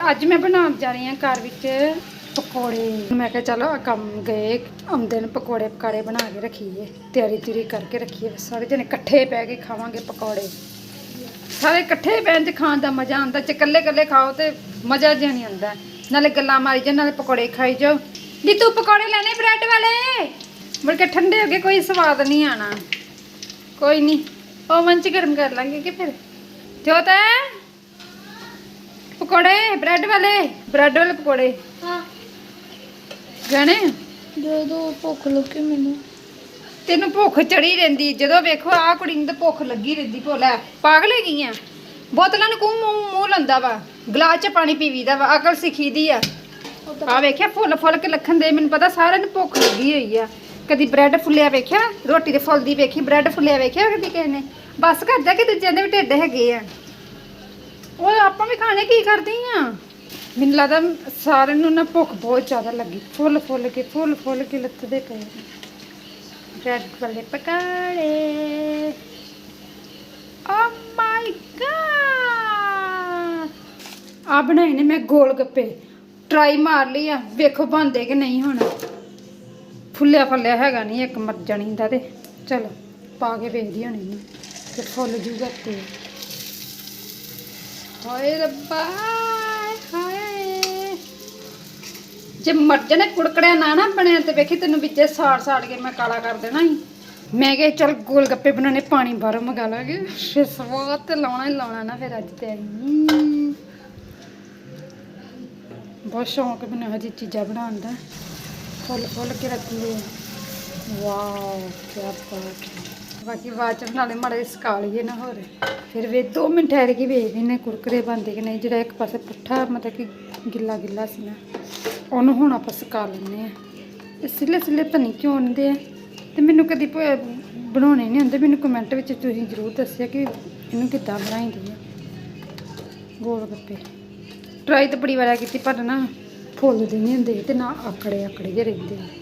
ਅੱਜ ਮੈਂ ਬਣਾਉਣ ਜਾ ਰਹੀ ਹਾਂ ਘਰ ਵਿੱਚ ਪਕੌੜੇ। ਮੈਂ ਕਿਹਾ ਚਲੋ ਆਹ ਕੰਮ ਗਏ, ਆਉਂਦੇ ਨੇ ਪਕੌੜੇ ਪਕਾੜੇ ਬਣਾ ਕੇ ਰੱਖੀਏ, ਤਿਆਰੀ ਤਿਆਰੀ ਕਰਕੇ ਰੱਖੀਏ, ਸਾਰੇ ਜਣੇ ਇਕੱਠੇ ਪੈ ਕੇ ਖਾਵਾਂਗੇ ਪਕੌੜੇ। ਸਾਰੇ ਇਕੱਠੇ ਪੈਣ 'ਚ ਖਾਣ ਦਾ ਮਜ਼ਾ ਆਉਂਦਾ ਚ ਇਕੱਲੇ ਇਕੱਲੇ ਖਾਓ ਤੇ ਮਜ਼ਾ ਜਿਹਾ ਨਹੀਂ ਆਉਂਦਾ। ਨਾਲੇ ਗੱਲਾਂ ਮਾਰੀ ਜਾ ਨਾਲੇ ਪਕੌੜੇ ਖਾਈ ਜਾਓ। ਦੀ ਤੂੰ ਪਕੌੜੇ ਲੈਣੇ ਬ੍ਰੈਡ ਵਾਲੇ? ਮੁੜ ਕੇ ਠੰਡੇ ਹੋ ਗਏ ਕੋਈ ਸਵਾਦ ਨਹੀਂ ਆਣਾ। ਕੋਈ ਨਹੀਂ, ਓਵਨ 'ਚ ਗਰਮ ਕਰ ਲਾਂਗੇ ਕਿ ਫਿਰ? ਜੋਤ ਪਕੌੜੇ ਬ੍ਰੈਡ ਵਾਲੇ? ਬ੍ਰੈਡ ਵਾਲੇ ਪਕੌੜੇ। ਹਾਂ। ਗਾਣੇ ਜਦੋਂ ਭੁੱਖ ਲੱਗੇ ਮੈਨੂੰ। ਤੈਨੂੰ ਭੁੱਖ ਚੜੀ ਰਹਿੰਦੀ। ਜਦੋਂ ਵੇਖੋ ਆਹ ਕੁੜੀ ਨੂੰ ਤਾਂ ਭੁੱਖ ਲੱਗੀ ਰਹਿੰਦੀ ਭੋਲਾ ਪਾਗਲ ਹੈਗੀ ਆ। ਬੋਤਲਾਂ ਨੂੰ ਕੋ ਮੂੰਹ ਮੂੰਹ ਲੰਦਾ ਵਾ। ਗਲਾਸ 'ਚ ਪਾਣੀ ਪੀਵੀਦਾ ਵਾ। ਅਕਲ ਸਿੱਖੀਦੀ ਆ। ਆ ਵੇਖਿਆ ਫੁੱਲ ਫੁੱਲ ਕੇ ਲੱਖਣ ਦੇ। ਮੈਨੂੰ ਪਤਾ ਸਾਰਿਆਂ ਨੂੰ ਭੁੱਖ ਲੱਗੀ ਹੋਈ ਆ। ਕਦੀ ਬ੍ਰੈਡ ਫੁੱਲਿਆ ਵੇਖਿਆ? ਰੋਟੀ ਦੇ ਫੁੱਲਦੀ ਵੇਖੀ ਬ੍ਰੈਡ ਫੁੱਲਿਆ ਵੇਖਿਆ ਕਦੀ ਕਿਸੇ ਨੇ? ਬਸ ਕਰ ਜਾ ਕਿ ਦੂਜਿਆਂ ਦੇ ਵੀ ਢਿੱਡ ਹੈਗੇ ਆ। ਉਹ ਆਪਾਂ ਵੀ ਖਾਣੇ ਕੀ ਕਰਦੀ ਆ? ਮੈਨੂੰ ਲੱਗਦਾ ਸਾਰਿਆਂ ਨੂੰ ਨਾ ਭੁੱਖ ਬਹੁਤ ਜ਼ਿਆਦਾ ਲੱਗੀ। ਫੁੱਲ ਫੁੱਲ ਕੇ, ਫੁੱਲ ਫੁੱਲ ਕੇ ਲੱਥਦੇ ਪਏ। ਬ੍ਰੈਡ ਵਾਲੇ ਪਕਾੜੇ। ਓ ਮਾਈ ਗॉड ਆ ਬਣਾਏ ਨੇ ਮੈਂ ਗੋਲ ਗੱਪੇ। ਟਰਾਈ ਮਾਰ ਲਈ ਆ। ਵੇਖੋ ਬਣਦੇ ਕਿ ਨਹੀਂ ਹੁਣ। ਫੁੱਲਿਆ ਫੁੱਲਿਆ ਹੈਗਾ ਨਹੀਂ, ਇੱਕ ਮਰ ਜਾਣੀ ਦਾ ਤੇ। ਚਲੋ, ਪਾ ਕੇ ਵੇਖਦੀ ਹੋਣੀ ਤੇ ਫੁੱਲ ਜੂਗਾ ਤੇ। ਹਾਏ ਰੱਬਾ, ਹਾਏ ਜੇ ਮਰ ਜਾਣਾ ਕੁੜਕੜਿਆ ਨਾ ਨਾ ਬਣਿਆ ਤੇ ਵੇਖੀ ਤੈਨੂੰ ਵਿੱਚੇ ਸਾੜ ਸਾੜ ਕੇ ਮੈਂ ਕਾਲਾ ਕਰ ਦੇਣਾ ਸੀ ਮੈਂ ਕਿਹਾ ਚੱਲ ਗੋਲ ਗੱਪੇ ਬਣਾਉਣੇ, ਪਾਣੀ ਬਾਹਰੋਂ ਮੰਗਾ ਲਾਂਗੇ। ਫਿਰ ਸਵਾਦ ਤੇ ਲਾਉਣਾ ਹੀ ਲਾਉਣਾ ਨਾ ਫਿਰ ਅੱਜ ਤੇ ਬਹੁਤ ਸ਼ੌਂਕ ਮੈਨੂੰ ਹਜੀ ਚੀਜ਼ਾਂ ਬਣਾਉਣ ਦਾ। ਫੁੱਲ ਫੁੱਲ ਕੇ ਰੱਖ ਲਏ ਵਾਓ ਕੀ ਬਾਤ। ਹੈ। ਬਾਕੀ ਬਾਅਦ ਚ ਨਾਲੇ ਮਾੜੇ ਸਕਾ ਲਈਏ ਨਾ ਹੋਰ। ਫਿਰ ਵੇ 2 ਮਿੰਟ ਠਹਿਰ ਕੇ ਵੇਖਦੇ ਨੇ ਕੁਰਕਰੇ ਬਣਦੇ ਕਿ ਨਹੀਂ, ਜਿਹੜਾ ਇੱਕ ਪਾਸੇ ਪੁੱਠਾ ਮਤਲਬ ਕਿ ਗਿੱਲਾ ਗਿੱਲਾ ਸੀ ਨਾ, ਉਹਨੂੰ ਹੁਣ ਆਪਾਂ ਸਕਾ ਲੈਂਦੇ ਆ ਇਹ ਸਿੱਲੇ ਸਿੱਲੇ ਤਾਂ ਨਹੀਂ ਕਿਉਂ ਹੁੰਦੇ ਆ। ਤੇ ਮੈਨੂੰ ਕਦੀ ਬਣਾਉਣੇ ਨਹੀਂ ਹੁੰਦੇ ਮੈਨੂੰ ਕਮੈਂਟ ਵਿੱਚ ਤੁਸੀਂ ਜ਼ਰੂਰ ਦੱਸਿਆ ਕਿ ਇਹਨੂੰ ਕਿੱਦਾਂ ਬਣਾਈਦੀ ਆ। ਗੋਲ ਗੱਪੇ। ਟਰਾਈ ਤਾਂ ਬੜੀ ਵਾਰ ਕੀਤੀ, ਪਰ ਨਾ ਫੁੱਲਦੇ ਨਹੀਂ ਹੁੰਦੇ, ਤੇ ਨਾ ਆਕੜੇ ਆਕੜੇ ਜਿਹੇ ਰਹਿੰਦੇ ਆ।